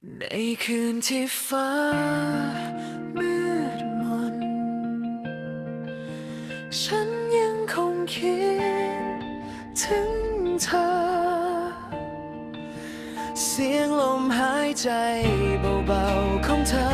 ในคืนที่ฟ้ามืดมน ฉันยังคงคิดถึงเธอ เสียงลมหายใจเบาๆของเธอ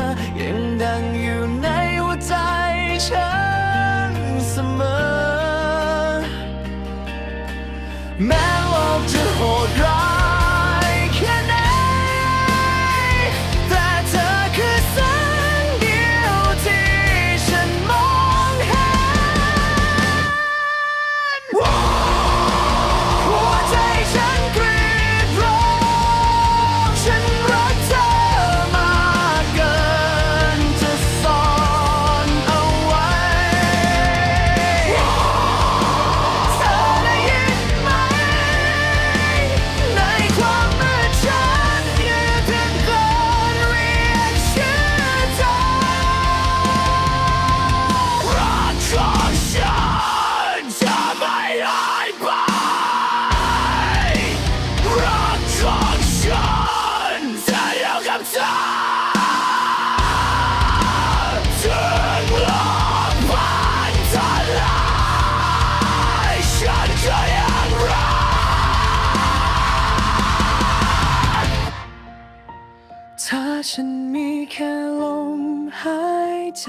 าฉันมีแค่ลมหายใจ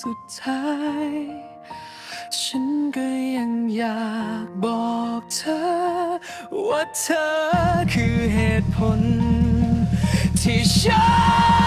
สุดท้าย ฉันก็ยังอยากบอกเธอ ว่าเธอคือเหตุผล ที่ฉัน